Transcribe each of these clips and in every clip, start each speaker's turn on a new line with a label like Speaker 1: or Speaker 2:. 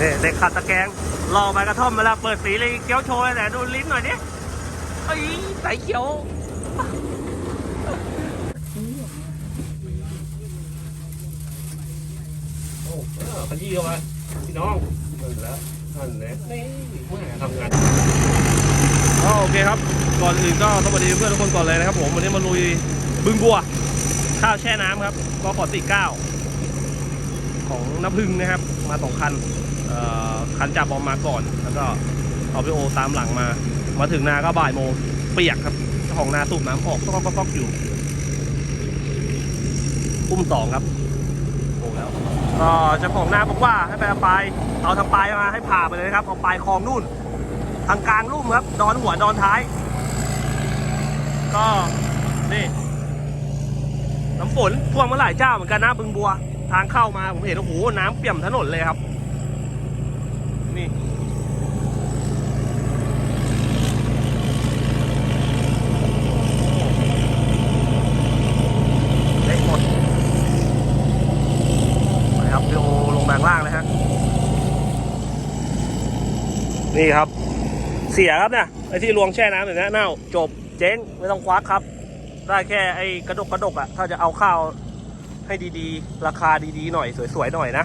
Speaker 1: นี่เด็กขัดตะแกรงรอใบกระท่อมเวลาเปิดสีเลยเกี้ยวโชว์แต่ดูลิ้นหน่อยดิเอ้ยใส่เขียวโอ้เออขยี้เข้ามาพี่น้องนั่นแหล้วนั่นแหละนี่แม่ทำงานก็โอเคครับ ก่อนอื่นก็สวัสดีเพื่อนทุกคนก่อนเลยนะครับผมวันนี้มาลุยบึงบัว ข้าวแช่น้ำครับก็ขอติเก้าของน้ำพึ่งนะครับ มาสองคันเอ่อ คันจับบอมมาก่อน แล้วก็เอาไปโอตามหลังมา มาถึงนาก็บ่ายโมงเปียกครับของนาสูบน้ำออกก็ก็ก็อยู่อุ้มสองครับโอ้แล้วก็เจ้าของนาบอกว่าให้ไปเอาปลายเอาทางปลายมาให้ผ่าไปเลยครับ เอาปลายคลองนู่น ทางกลางลุ่มครับ ดอนหัวดอนท้าย ก็นี่น้ำฝนท่วมมาหลายเจ้าเหมือนกันนะบึงบัว ทางเข้ามาผมเห็นโอ้โหน้ำเปี่ยมถนนเลยครับ นี่ เล็กหมดไปครับพี่โอลงมาข้างล่างเลยฮะ นี่ครับ เสียครับเนี่ยไอ้ที่รวงแช่น้ำอย่างนี้ยเน่าจบเจ๊งไม่ต้องควักครับ ได้แค่ไอ้กระดกกระดกอะถ้าจะเอาข้าวให้ดีๆ ราคาดีๆหน่อยสวยๆหน่อยนะ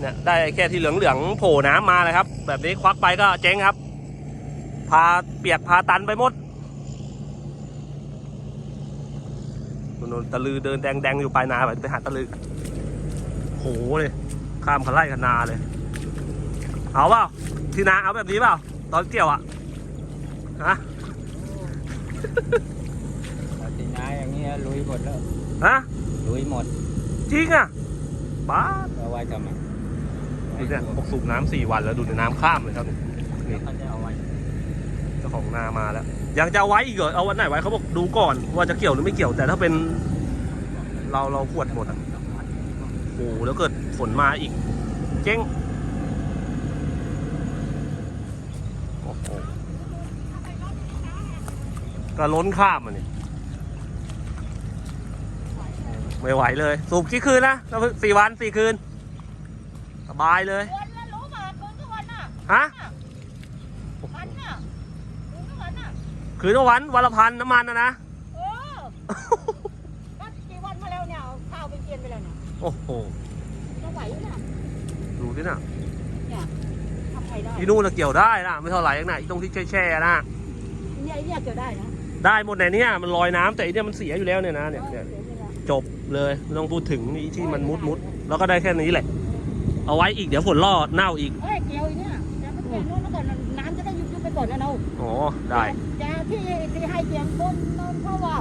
Speaker 1: เนี่ยได้แค่ที่เหลืองๆโผล่น้ำมาเลยครับ แบบนี้ควักไปก็เจ๊งครับ พาเปียกพาตันไปหมดนนตะลือเดินแดงๆอยู่ปลายนาแบบไปหาตะลือโหเลยข้ามคันไล่คันนาเลย เอาเปล่าที่นาเอาแบบนี้เปล่าตอนเกี่ยวอะฮะ
Speaker 2: ปฏินาอย่างเงี้ยลุยหมดแล้ว
Speaker 1: ฮะ
Speaker 2: ลุยหมด
Speaker 1: จริงอะบ้า
Speaker 2: เอาไว้ทำไม
Speaker 1: ดูเนี่ยพกสูบน้ำสี่วันแล้วดูในน้ำข้ามเลยครับนี่
Speaker 2: เขาจะเอาไว้
Speaker 1: เจ้าของนามาแล้วยังจะเอาไว้อีกเหรอเอาวันไหนไว้เขาบอกดูก่อนว่าจะเกี่ยวหรือไม่เกี่ยวแต่ถ้าเป็น เราเราขวดหมดอะโอ้โหแล้วเกิดฝนมาอีก เจ๊งโอ้โหก็ล้นข้ามอะนี่ไม่ไหวเลย สูบกี่คืนนะสี่วันสี่คืน บายเลย
Speaker 3: วันละรู้มาคืนทุกวันน่ะ
Speaker 1: ฮะ
Speaker 3: พันน่ะคืนทุกวันน่ะ
Speaker 1: คืนละวันวันละพันน้ำมันนะนะ
Speaker 3: เออก็กี่วันมาแล้วเนี่ยเอาข้าวไปเกียนไปแล้วเนี่ย
Speaker 1: โอ้โห
Speaker 3: จะไหวอยู่น่ะ
Speaker 1: ดูสินะ
Speaker 3: ทำไงได้
Speaker 1: ที่นู่นเราเกี่ยวได้นะไม่เท่าไหร่เองนะไอ้ตรงที่แช่ๆนะ
Speaker 3: เนี่ยไอ้เนี่ยเกี่ยวได้นะ
Speaker 1: ได้หมดในเนี้ยมันลอยน้ำแต่อันเนี่ยมันเสียอยู่แล้วเนี่ยนะเนี่ย
Speaker 3: เอ
Speaker 1: เนี่ย
Speaker 3: อเดี๋ยวเวลา
Speaker 1: จบเลยไม่ต้องพูดถึงนี่ที่มันมุดมุดๆแล้วก็ได้แค่นี้แหละ เอาไว้อีกเดี๋ยวฝนล่อเน่าอีก
Speaker 3: เอ้ยเกี่ยวอีกเนี่ยจะไปเกี่ยวโน่นแล้วก่อนน้ำจะได้ยุบยุบไปก่อนนะเรา
Speaker 1: อ๋อได้
Speaker 3: จะที่ที่ให้เกี่ยวบนนนเพราะว่า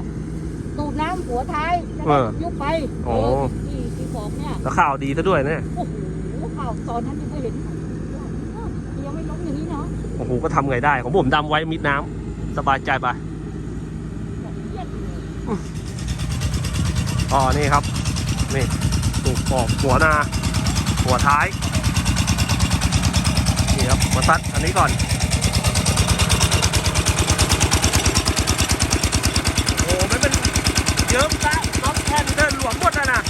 Speaker 3: ตูดน้ำหัวท้ายจะได้ยุบไปเออที่ที่บอกเนี่ย
Speaker 1: แล้วข่าวดีซะด้วยเนี่ย
Speaker 3: โอ้โหข่าวตอนนั้นยังไม่เห็นยังไม่ล้มอย่างนี้เนาะ
Speaker 1: โอ้โหก็ทำไงได้ของผมดำไว้มิดน้ำสบายใจไป
Speaker 3: เครียดอยู่
Speaker 1: อ๋อนี่ครับนี่ตูกออกหัวนา หัวท้าย นี่ครับมาซัดอันนี้ก่อนโอ้ไม่เป็นเยิ้มซะน็อตแทนเดินหลวมหมดแล้วนะ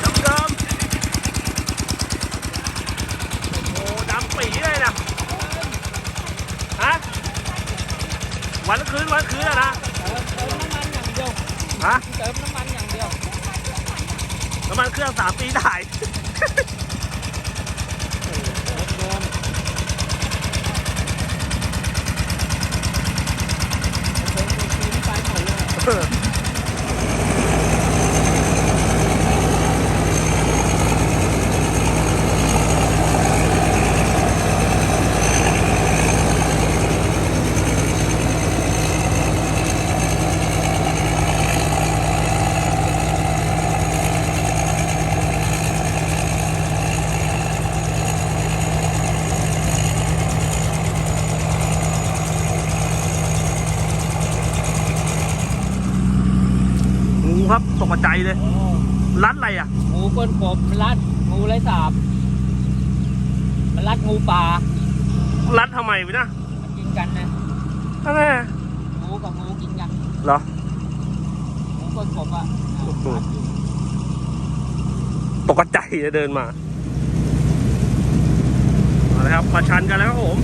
Speaker 1: เดิมเดิมโอ้ดำปีเลยนะฮะวันคืนวันคืนอะนะ
Speaker 2: เติมเติมน้ำมันอย่างเดียว
Speaker 1: ฮะ
Speaker 2: เติมน้ำมันอย่างเดียว
Speaker 1: น้ำมันเครื่องสามปีถ่าย
Speaker 2: รถเดิมเติมไปคืนไปหมดเลย
Speaker 1: งูครับ ตกใจเลย
Speaker 2: โอ้
Speaker 1: รัดอะไรอะ
Speaker 2: งูก้นกบมันรัดงูไรสาบ มันรัดงูป่า
Speaker 1: รัดทำไมวะนะ
Speaker 2: มันกินกันนะ
Speaker 1: นั่นแหละ
Speaker 2: งูกับงูกินกัน
Speaker 1: เหรอ
Speaker 2: งูก้นกบอะ
Speaker 1: โอ้โห
Speaker 2: รัดอยู่
Speaker 1: ตกใจจะเดินมาเอาละครับประชันกันแล้วครับผม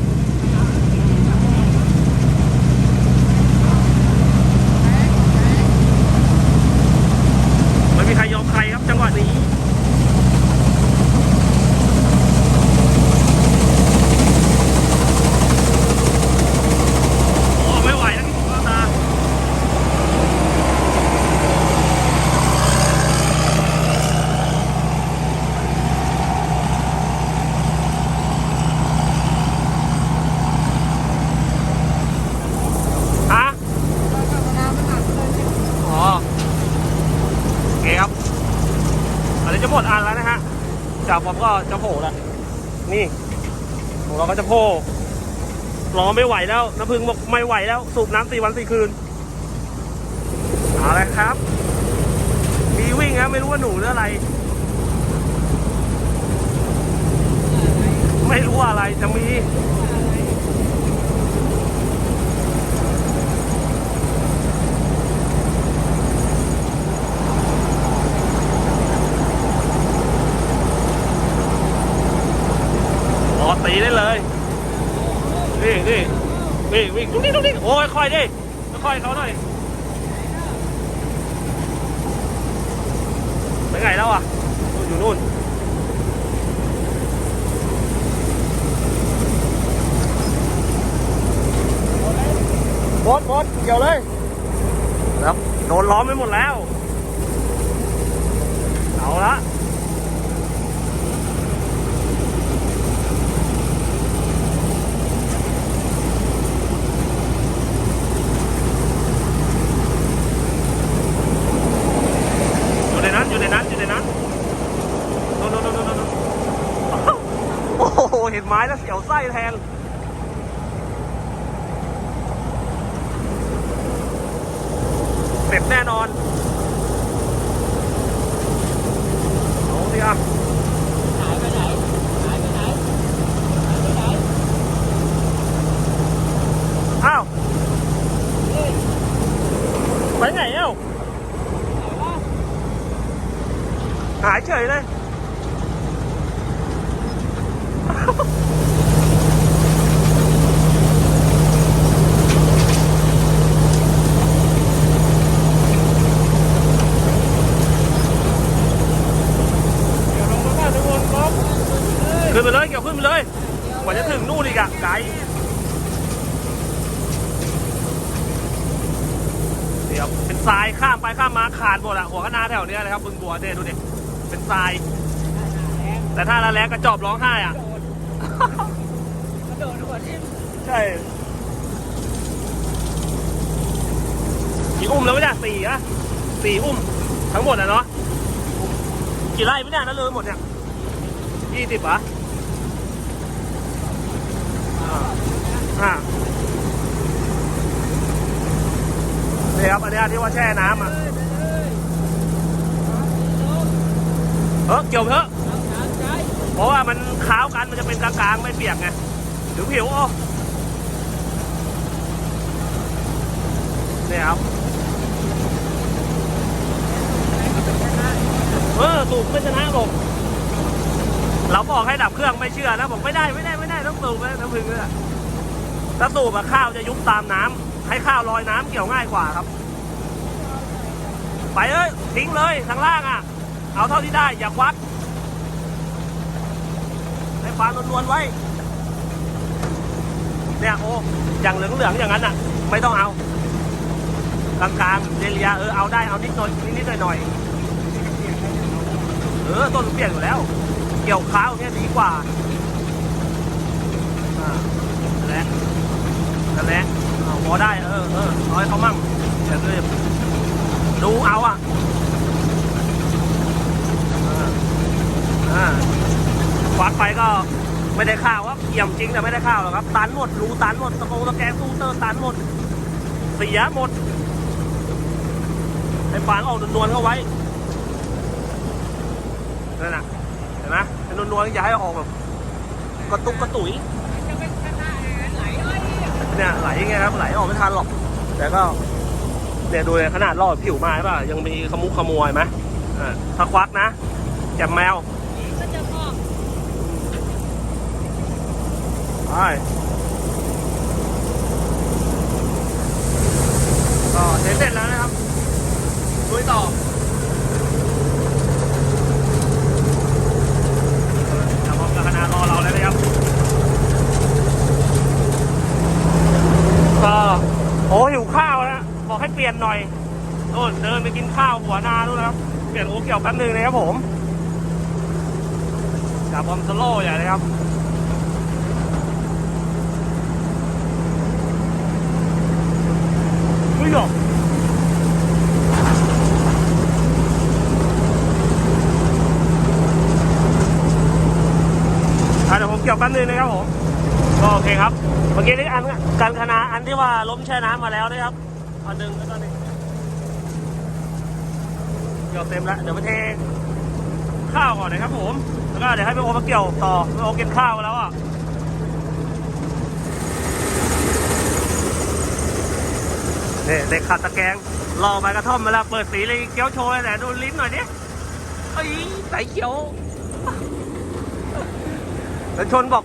Speaker 1: ไม่มีใครยอมใครครับจังหวะนี้ โอ้ไม่ไหวแล้วพี่ตาฮะ อ๋อ โอเคครับ อันนี้จะหมดอันแล้วนะฮะ จากผมก็จะโผล่แล้ว นี่ของเราก็จะโผล่ รอไม่ไหวแล้วน้ำพึ่งบอกไม่ไหวแล้ว สูบน้ำสี่วันสี่คืนเอาละครับ มีวิ่งครับไม่รู้ว่าหนูหรืออะไร ไม่รู้อะไรจะมี รอตีได้เลย นี่นี่ นี่วิ่งตรงนี้ตรงนี้โอ้ยค่อยดิค่อยเขาหน่อยไปไงแล้วอะนู่นอยู่นู่นบดบดเกี่ยวเลยครับโดนล้อมไปหมดแล้ว เอาละ อยู่ในนั้น อยู่ในนั้น อยู่ในนั้นโน่นโน่นโน่นโน่นโน่นโอ้โห เห็นไม้แล้วเสียวไส้แทน เสร็จแน่นอนเอาสิอะ
Speaker 2: หายไปไหน หายไปไหน หายไปไหน
Speaker 1: อ้าว
Speaker 2: เฮ้ย
Speaker 1: ไปไหนเอ้า
Speaker 2: ไหนวะ
Speaker 1: หายเฉยเลย
Speaker 2: เดี๋ยวลงมาบ้านทุกคนครับ
Speaker 1: ขึ้นไปเลยเกี่ยวขึ้นไปเลย กว่าจะถึงนู่นอีกอะไกลเดี๋ยวเป็นทรายข้ามไปข้ามมาขาดหมดอะหัวคณะแถวเนี้ยเลยครับบึงบัวเนี่ยดูดิเป็นทราย แต่ถ้าละแรงกระจอบร้องไห้อะ
Speaker 2: โดดหัวทิ่ม
Speaker 1: ใช่กี่อุ้มแล้วไม่ได้สี่อะสี่อุ้ม ทั้งหมดอะเนาะกี่ไร่ไม่ได้นะเลยหมดเนี่ยยี่สิบอะอ่าอ่านี่ครับอันนี้ที่ว่าแช่น้ำอะเออเกี่ยวเถอะเพราะว่ามัน ขาวกันมันจะเป็นกลางๆไม่เปียกไงผิวผิวๆอ๋อนี่ยครับเออสูบไม่ชนะหรอกเราบอกให้ดับเครื่องไม่เชื่อนะบอกไม่ได้ไม่ได้ไม่ได้ต้องสูบนะน้ำพึ่งเลยถ้าสูบอะข้าวจะยุบตามน้ำให้ข้าวลอยน้ำเกี่ยวง่ายกว่าครับ ไปเลยทิ้งเลยทางล่างอะเอาเท่าที่ได้อย่าควัก ให้ฟ้านวลๆไว้ เนี่ยโอ้อย่างเหลืองๆอย่างนั้นอะ ไม่ต้องเอากลางๆเรียเออเอาได้เอานิดหน่อยนิดๆหน่อยๆเออต้นเปลี่ยนอยู่แล้ว เกี่ยวข้าวเนี่ยดีกว่าอ่านั่นแหละนั่นแหละเอาพอได้เออเออเอาให้เขามั่งอย่าเลยดูเอาอะอ่าอ่า ควักไปก็ไม่ได้ข้าวครับเกี่ยมจริงแต่ไม่ได้ข้าวหรอกครับตันหมดรูตันหมดตะโกงตะแกรงตู้เตอร์ตันหมด เสียหมดให้ฟางออกนวลๆเข้าไว้นั่นน่ะเห็นไหมให้นวลๆอย่าให้ออกแบบกระตุกกระตุย
Speaker 2: เนี่ย
Speaker 1: ไหลยังไงครับไหลออกไม่ทันหรอก แต่ก็เนี่ยดูขนาดรอดผิวมาใช่ป่ะยังมีขมุกขมวยไหมอ่าถ้าควักนะแจ่มแมว
Speaker 2: ก็จะมอง
Speaker 1: ไป ก็เสร็จเสร็จแล้วนะครับลุยต่อจะพร้อมกับคณะรอเราแล้วนะครับโอ้หิวข้าวนะบอกให้เปลี่ยนหน่อยโน่นเดินไปกินข้าวหัวนานู่นนะครับเปลี่ยนโอ้เกี่ยวแป๊บนึงเลยครับผมจับบอมสโลอย่างนี้ครับ เฮ้ยหรออะเดี๋ยวผมเกี่ยวแป๊บ นึงนะครับผมก็โอเคครับเมื่อกี้นี่อันการคณะอันที่ว่าล้มแช่น้ำมาแล้วนะครับอันหนึ่งแล้วก็นี่เกี่ยวเต็มแล้วเดี๋ยวไปเทข้าวก่อนนะครับผมแล้วก็เดี๋ยวให้ไปโอมาเกี่ยวต่อไปโอเกินข้าวแล้วอะนี่เด็กขัดตะแกรงรอใบกระท่อมมาแล้วเปิดสีเลยเกี้ยวโชว์แต่ดูลิ้นหน่อยดิเอ้ยใสเขียว แล้วชนบอก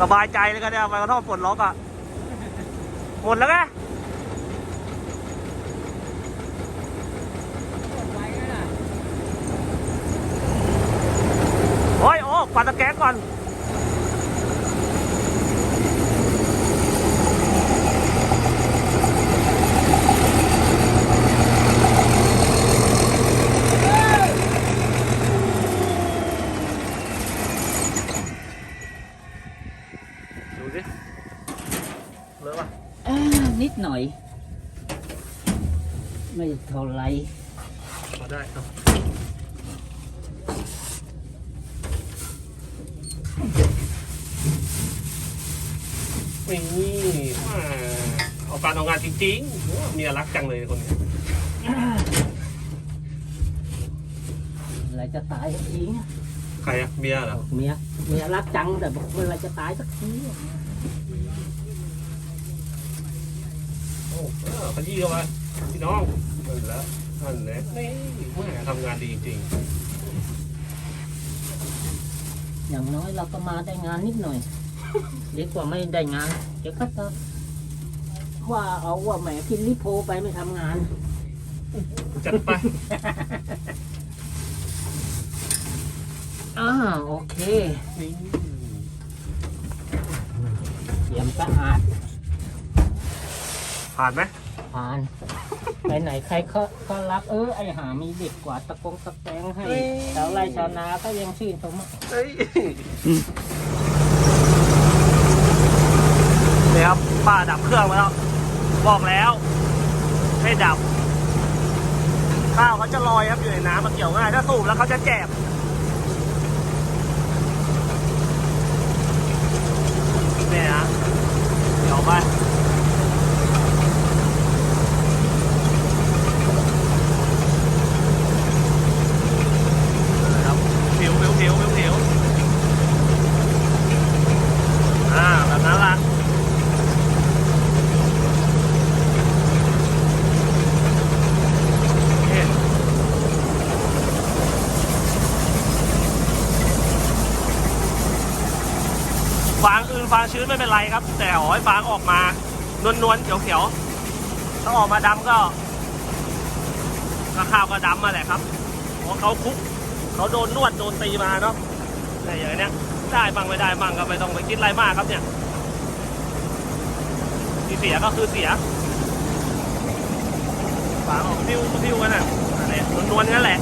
Speaker 1: สบายใจเลยกันเนี่ยไปกระท่อมปลดล็อกอะ หมดแล้วไง
Speaker 4: ไว้น่ะ
Speaker 1: โอ้ยโอ้ปัดตะแกรงก่อน ดูสิเลอะป่ะ
Speaker 4: อ่านิดหน่อย ไม่เท่าไร
Speaker 1: พอได้เอา นี่อ่าเอาการเอางานจริงๆโอ้เมียรักจังเลยคนนี้
Speaker 4: อะไรจะตายสักทีเนี่ย
Speaker 1: ใครอะเมียเหรอ
Speaker 4: เมียเมียรักจังแต่บอกเมื่อไรจะตายสักที
Speaker 1: โอ้เออขยี้เข้ามาพี่น้องนั่นแหล้วนั่นแหละนี่แม่ทำงานดีจริง
Speaker 4: อย่างน้อยเราก็มาได้งานนิดหน่อย ดีกว่าไม่ได้งานเดี๋ยวก็จะว่าเอาว่าแหมกินลิโพไปไม่ทำงาน
Speaker 1: ๆจัดไป
Speaker 4: อ่าโอเค
Speaker 1: นี่
Speaker 4: เตรียมสะอาด
Speaker 1: ผ่านไหม
Speaker 4: ผ่าน ไปไหนใครก็ก็รักเออไอหามีเด็กกว่าตะกงตะแกงให้ชาวไร่ชาวนาก็ยังชื่นชมอะ
Speaker 1: เฮ้ยนี่ครับ ป้าดับเครื่องมาแล้ว บอกแล้วให้ดับ ข้าวเขาจะลอยครับอยู่ในน้ำมันเกี่ยวง่าย ถ้าสูบแล้วเขาจะแจบเนี่ยนะเดี๋ยวไปนะครับผิวผิวผิวผิวผิวอ่าแบบนั้นละโอเคฟางอื่นฟางชื้น ไม่เป็นไรครับ แต่ขอให้ฟางออกมานวลๆเขียวๆถ้าออกมาดำก็ก็ข้าวก็ดำมาแหละครับเพราะเขาคุกเขาโดนนวดโดนตีมาเนาะแต่อย่างเนี้ยได้บ้างไม่ได้บ้างก็ไม่ต้องไปคิดอะไรมากครับเนี่ยที่เสียก็คือเสียฝาออกพิ้วพิ้วกันอะอะไรนวลๆนั่นแหละ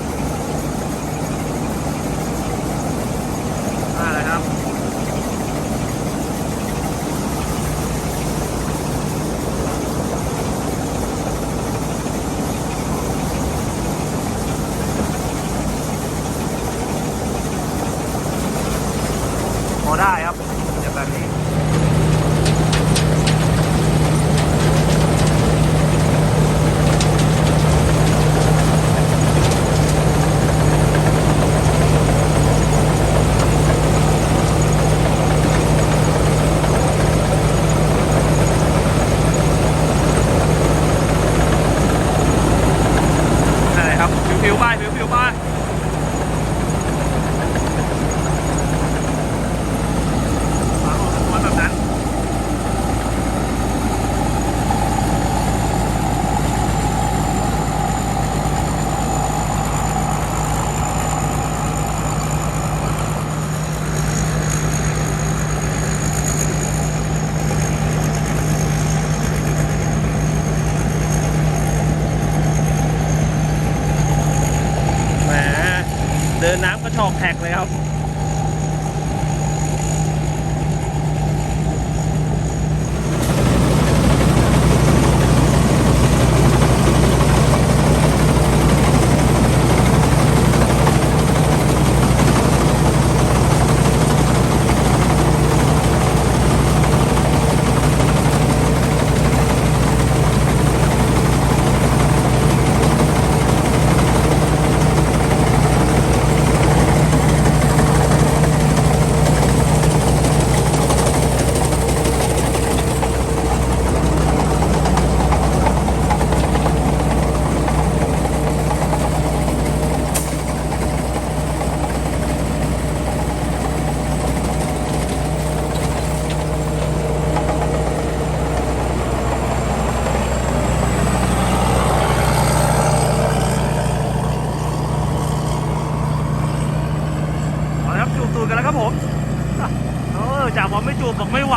Speaker 1: ไม่จูบบอกไม่ไหว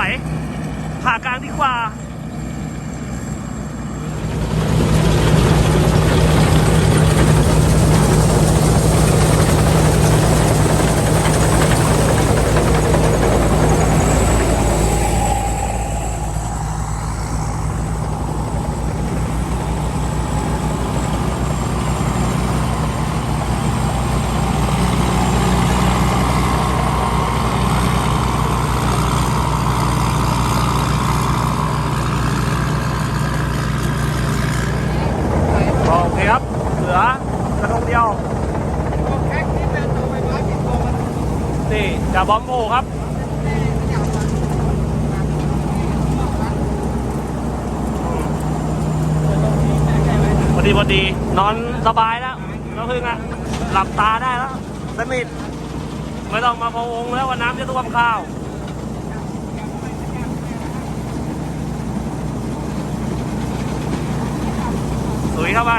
Speaker 1: ผ่ากลางดีกว่า โอเคครับ เหลือกระทงเดียว นี่จ่าบอมโผล่ครับ พอดีพอดี นอนสบายแล้วแล้วพึ่งอะหลับตาได้แล้ว สนิท ไม่ต้องมาพะวงแล้วว่าน้ำจะท่วมข้าวสวยเข้าไป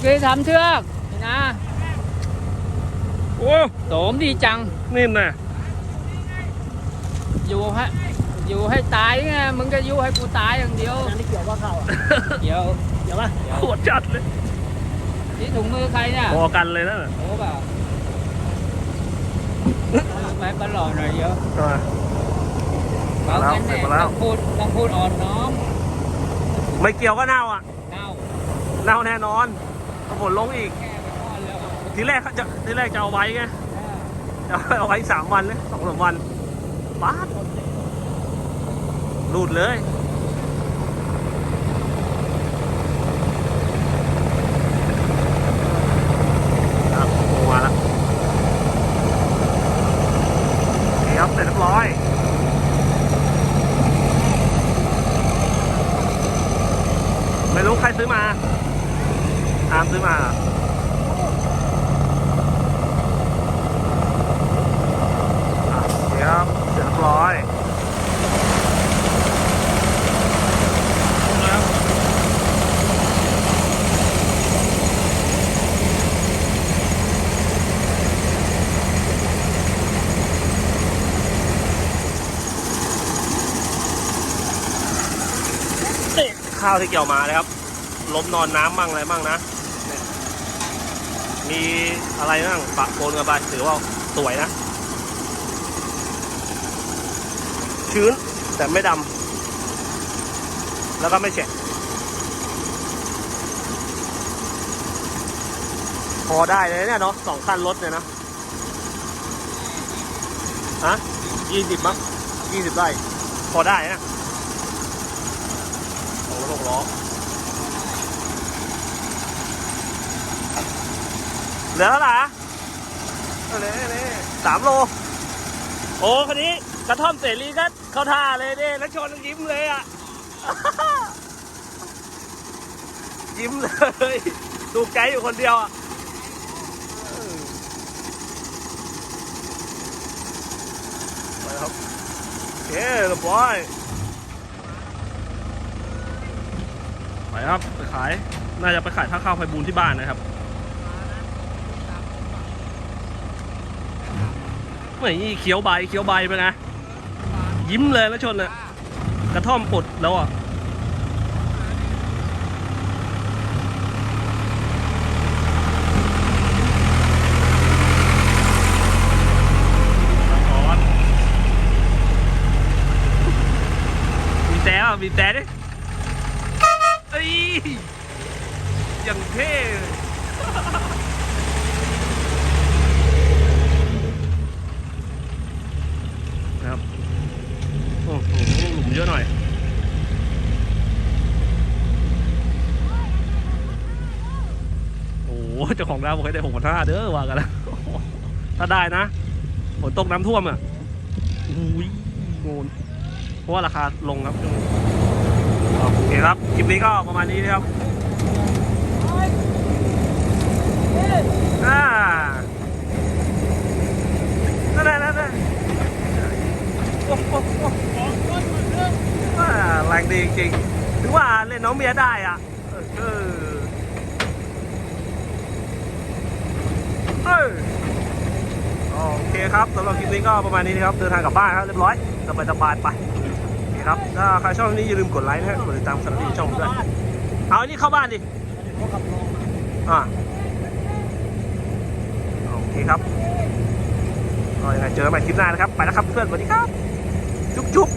Speaker 1: กนี้
Speaker 2: ทำเชือกนี่นะ
Speaker 1: โอ้
Speaker 2: โสมดีจัง
Speaker 1: นี่น่ะ
Speaker 2: อยู่ให้อยู่ให้ตายไงมึงก็อยู่ให้กูตายอย่างเดียว
Speaker 3: อันนี้เกี่ยวว่าเข้าอะ
Speaker 2: เดี๋ยว
Speaker 3: เกี่ยวว่า
Speaker 1: โคตรจัดเลย
Speaker 2: นี่ถุงมือใครเนี่ย
Speaker 1: พอกันเลยนะ
Speaker 2: โอ้เปล่าไปปลอดหน่อยเยอะ
Speaker 1: อ่า
Speaker 2: เอางั้นเนี่ย
Speaker 1: มาแล้ว
Speaker 2: ต้องพูดต้องพูดอ่อนน้อม
Speaker 1: ไม่เกี่ยวก็เน่าอะ
Speaker 2: เน่า
Speaker 1: เน่าแน่นอนถ้า ฝนลงอีก
Speaker 2: แก้ไปก่อนแล้ว
Speaker 1: ทีแรกเขาจะทีแรกจะเอาไว้ไงจะเอาไว้สามวันเลยสองสามวันป๊าดรูดเลย ครับโอ้โหมาแล้วโอเคครับเสร็จเรียบร้อย ไม่รู้ใครซื้อมาอามซื้อมาเหรออะโอเคครับเสร็จเรียบร้อยครบแล้ว นี่ข้าวที่เกี่ยวมาเลยครับ ล้มนอนน้ำมั่งอะไรมั่งนะ มีอะไรบ้างปะปนกันไปถือว่าสวยนะ ชื้นแต่ไม่ดำ แล้วก็ไม่แฉะพอได้เลยเนี่ยเนาะสองคันรถเนี่ยนะฮะยี่สิบมั้งยี่สิบไร่พอได้นะ กล้อเหลือเท่าไหร่อะเอาเลยสามโล โอ้คันนี้กระท่อมเสรีก็เข้าท่าเลยเนี่ยแล้วชนยิ้มเลยอะ ยิ้มเลยถูกใจอยู่คนเดียวอะเออไปครับโอเคเรียบร้อย ไปครับไปขาย น่าจะไปขายผ้าข้าวไฟบูนที่บ้านนะครับไม่นี่เขียวใบเขียวใบไปนะ ยิ้มเลยแล้วชนอะกระท่อมปลดแล้วอะมีแต่อะมีแต่ดิ้ยอย่างเท่เลยนะครับโอ้โหหลุมเยอะหน่อยโอ้โหเจ้าของร้านบอกให้ได้หกพันห้าเด้อว่ากันแล้วถ้าได้นะฝนตกน้ำท่วมอะอุ้ยโงนเพราะว่าราคาลงครับช่วง โอเคครับ คลิปนี้ก็ประมาณนี้นะครับอ่านั่นแหละนั่นแหละโอ้โหว่าแรงดีจริงหรือว่าเล่นน้องเมียได้อะ เออ เออโอเคครับสำหรับคลิปนี้ก็ประมาณนี้นะครับ เดินทางกลับบ้านครับเรียบร้อยสบายสบายไป คครับ ถ้าใครชอบคลิปนี้อย่าลืมกดไลค์นะฮะกดติดตามสนับสนุนช่องผมด้วย เอาอันนี้เข้าบ้านดิอ่าโอเคครับก็ยังไงเจอกันใหม่คลิปหน้านะครับ ไปแล้วครับเพื่อนสวัสดีครับ จุ๊บจุ๊บ